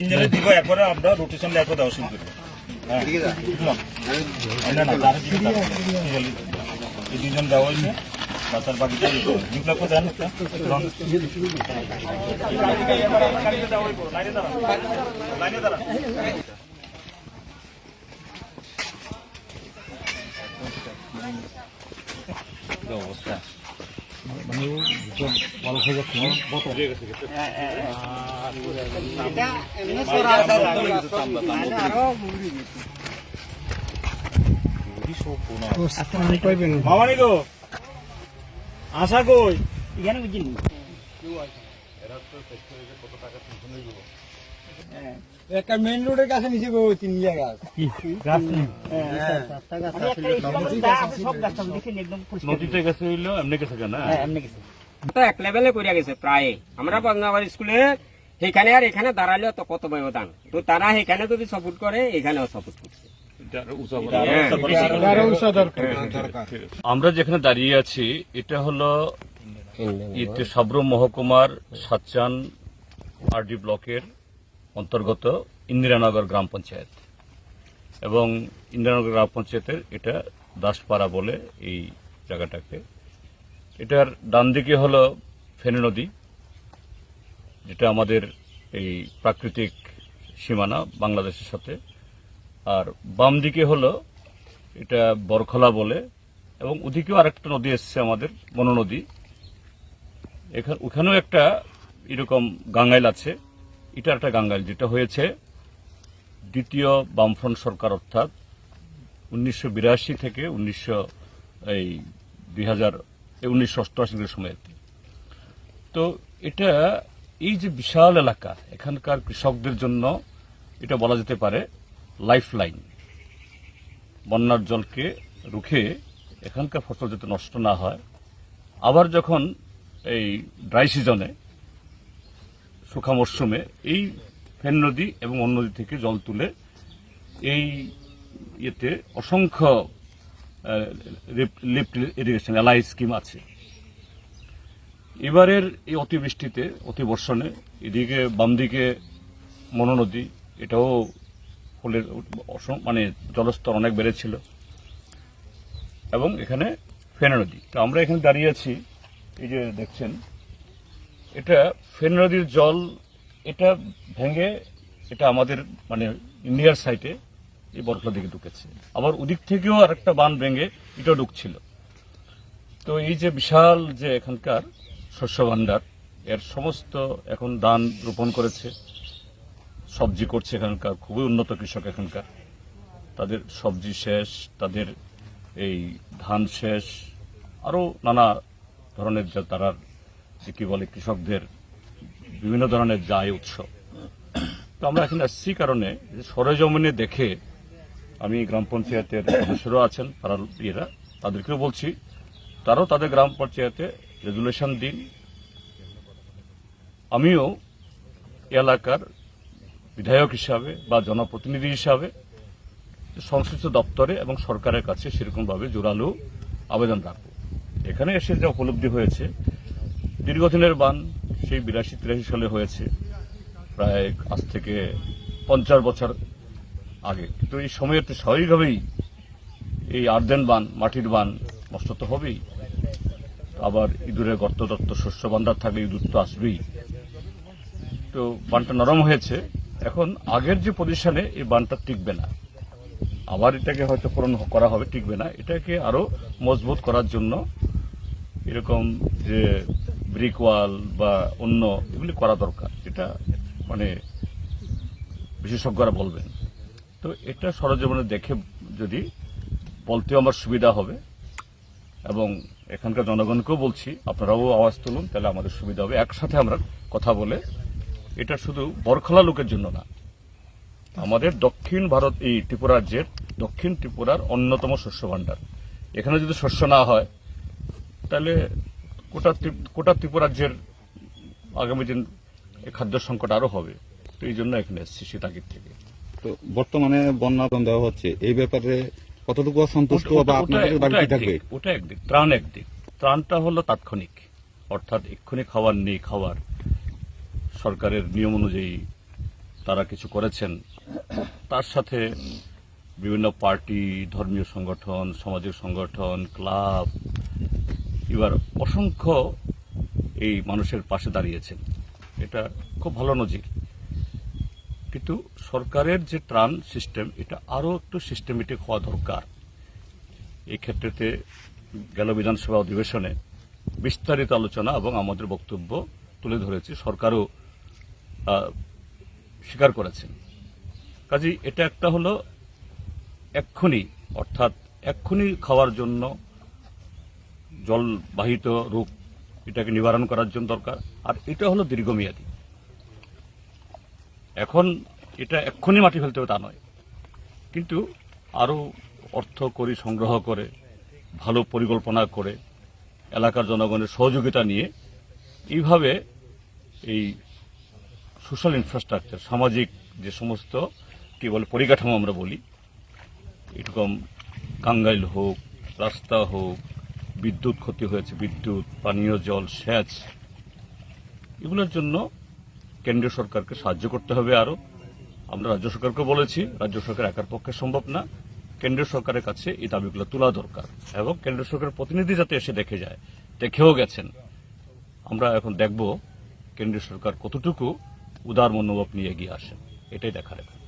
তিনজনে দিব একবারে আমরা রোটেশন একবার দেওয়া শুরু করি হ্যাঁ। এই দুজন দেওয়া হয়েছে বাচ্চার বাকিটা দুটো দেন অবস্থা? মামানি গো আশা কই এখানে বুঝিনি একটা মেইন রোডের কাছে নিচে গো তিন জায়গা সব গাছটা দেখেন একদম পরিষ্কার। নদীতে গেছে হইল এমনি গেছে হ্যাঁ, এমনি গেছে। এক লেভেলে করে গেছে প্রায়। আমরা বদনাবাড়ি স্কুলে সেখানে আর এখানে দাঁড়ালে তো কত ব্যবধান তো তারা সেখানে যদি সাপোর্ট করে এখানেও সাপোর্ট করছে। আমরা যেখানে দাঁড়িয়ে আছি এটা হলো ইতে সাবরুম মহকুমার সাতচান আরডি ব্লকের অন্তর্গত ইন্দিরানগর গ্রাম পঞ্চায়েত। এবং ইন্দিরানগর গ্রাম পঞ্চায়েতের এটা দাসপাড়া বলে এই জায়গাটাকে। এটার ডান দিকে হলো ফেনী নদী, যেটা আমাদের এই প্রাকৃতিক সীমানা বাংলাদেশের সাথে। আর বাম দিকে হলো এটা বরখলা বলে, এবং ওদিকেও আরেকটা নদী এসছে আমাদের, মনোনদী। এখানে ওখানেও একটা এরকম গাঙ্গাইল আছে। এটা একটা গাঙ্গাইল যেটা হয়েছে দ্বিতীয় বামফ্রন্ট সরকার অর্থাৎ উনিশশো বিরাশি থেকে উনিশশো, এই দুই হাজার উনিশশো অষ্টআশির সময় তো এটা, এই যে বিশাল এলাকা, এখানকার কৃষকদের জন্য এটা বলা যেতে পারে লাইফ লাইন বন্যার জলকে রুখে এখানকার ফসল যাতে নষ্ট না হয়। আবার যখন এই ড্রাই সিজনে শুখা মরশুমে এই ফেন নদী এবং অন্য নদী থেকে জল তুলে এই ইয়েতে অসংখ্য লিফট ইরিগেশন, এলআই স্কিম আছে। এবারের এই অতিবৃষ্টিতে, অতিবর্ষণে এদিকে বাম দিকে মনোনদী, এটাও ফুলের মানে জলস্তর অনেক বেড়েছিল। এবং এখানে ফেনা নদী। তো আমরা এখানে দাঁড়িয়ে আছি, এই যে দেখছেন এটা ফেন নদীর জল, এটা ভেঙে, এটা আমাদের মানে ইন্ডিয়ার সাইটে এই বরফলা দিকে ঢুকেছে। আবার ওদিক থেকেও আরেকটা বান ভেঙে এটাও ঢুকছিল। তো এই যে বিশাল যে এখানকার শস্য ভাণ্ডার, এর সমস্ত এখন ধান রোপণ করেছে, সবজি করছে এখানকার, খুবই উন্নত কৃষক এখানকার। তাদের সবজি শেষ, তাদের এই ধান শেষ, আরও নানা ধরনের যা তারা যে কি বলে, কৃষকদের বিভিন্ন ধরনের যায় উৎস তো আমরা এখানে আসছি কারণে সরেজমিনে দেখে আমি গ্রাম পঞ্চায়েতের সদস্যরাও আছেন, তারা ইয়েরা, তাদেরকেও বলছি, তারাও তাদের গ্রাম পঞ্চায়েতে রেজুলেশন দিন। আমিও এলাকার বিধায়ক হিসাবে বা জনপ্রতিনিধি হিসাবে সংশ্লিষ্ট দপ্তরে এবং সরকারের কাছে সেরকমভাবে জোরালো আবেদন রাখব। এখানে এসে যা উপলব্ধি হয়েছে দীর্ঘদিনের বান সেই বিরাশি তিরাশি সালে হয়েছে, প্রায় আজ থেকে পঞ্চাশ বছর আগে। কিন্তু এই সময়েতে স্বাভাবিকভাবেই এই আর্দেন বান, মাটির বান নষ্ট তো হবেই। আবার ইঁদুরের গর্ত দত্ত শস্য বান্ধার থাকলে ইঁদুর তো আসবেই। তো বানটা নরম হয়েছে। এখন আগের যে পজিশনে এই বানটা টিকবে না। আবার এটাকে হয়তো পূরণ করা হবে, টিকবে না। এটাকে আরও মজবুত করার জন্য এরকম যে ব্রিক ওয়াল বা অন্য এগুলি করা দরকার। এটা মানে বিশেষজ্ঞরা বলবেন। তো এটা সরজীবনে দেখে যদি বলতেও আমার সুবিধা হবে এবং এখানকার জনগণকেও বলছি, আপনারাও আওয়াজ তুলুন, তাহলে আমাদের সুবিধা হবে। একসাথে আমরা কথা বলে, এটা শুধু বরখলা লোকের জন্য না, আমাদের দক্ষিণ ভারত, এই ত্রিপুরা রাজ্যের দক্ষিণ ত্রিপুরার অন্যতম শস্য ভাণ্ডার। এখানে যদি শস্য না হয়, তাহলে গোটা গোটা ত্রিপুরা রাজ্যের আগামী দিন খাদ্য সংকট আরও হবে। তো এই জন্য এখানে এসেছি সীতাগির থেকে। তো বর্তমানে বন্যা দেওয়া হচ্ছে। এই ব্যাপারে কতটুকু অসন্তুষ্ট বা আপনাদের থাকবে? ওটা একদিক ত্রাণ একদিক। ত্রাণটা হলো তাৎক্ষণিক। অর্থাৎ এক্ষুনি খাবার নেই খাবার সরকারের নিয়ম অনুযায়ী তারা কিছু করেছেন। তার সাথে বিভিন্ন পার্টি ধর্মীয় সংগঠন সামাজিক সংগঠন ক্লাব এবার অসংখ্য এই মানুষের পাশে দাঁড়িয়েছেন। এটা খুব ভালো নজির। কিন্তু সরকারের যে ত্রাণ সিস্টেম, এটা আরও একটু সিস্টেমেটিক হওয়া দরকার। এই ক্ষেত্রেতে গেল বিধানসভা অধিবেশনে বিস্তারিত আলোচনা এবং আমাদের বক্তব্য তুলে ধরেছি। সরকারও স্বীকার করেছেন। কাজেই এটা একটা হলো এক্ষুনি, অর্থাৎ এক্ষুনি খাওয়ার জন্য জলবাহিত রোগ এটাকে নিবারণ করার জন্য দরকার। আর এটা হলো দীর্ঘমেয়াদী। এখন এটা এক্ষুনি মাটি ফেলতে হবে তা নয়। কিন্তু আরও অর্থ করি, সংগ্রহ করে, ভালো পরিকল্পনা করে, এলাকার জনগণের সহযোগিতা নিয়ে এইভাবে এই সোশ্যাল ইনফ্রাস্ট্রাকচার, সামাজিক যে সমস্ত কি বলে পরিকাঠামো আমরা বলি, এরকম কাঙ্গাইল হোক, রাস্তা হোক বিদ্যুৎ ক্ষতি হয়েছে, বিদ্যুৎ, পানীয় জল, সেচ। এগুলোর জন্য কেন্দ্রীয় সরকারকে সাহায্য করতে হবে আরও আমরা রাজ্য সরকারকে বলেছি, রাজ্য সরকার একার পক্ষে সম্ভব না। কেন্দ্রীয় সরকারের কাছে এই দাবিগুলো তোলা দরকার এবং কেন্দ্রীয় সরকারের প্রতিনিধি যাতে এসে দেখে যায়, দেখেও গেছেন। আমরা এখন দেখব কেন্দ্রীয় সরকার কতটুকু উদার মনোভাব নিয়ে এগিয়ে আসেন। এটাই দেখার এখন।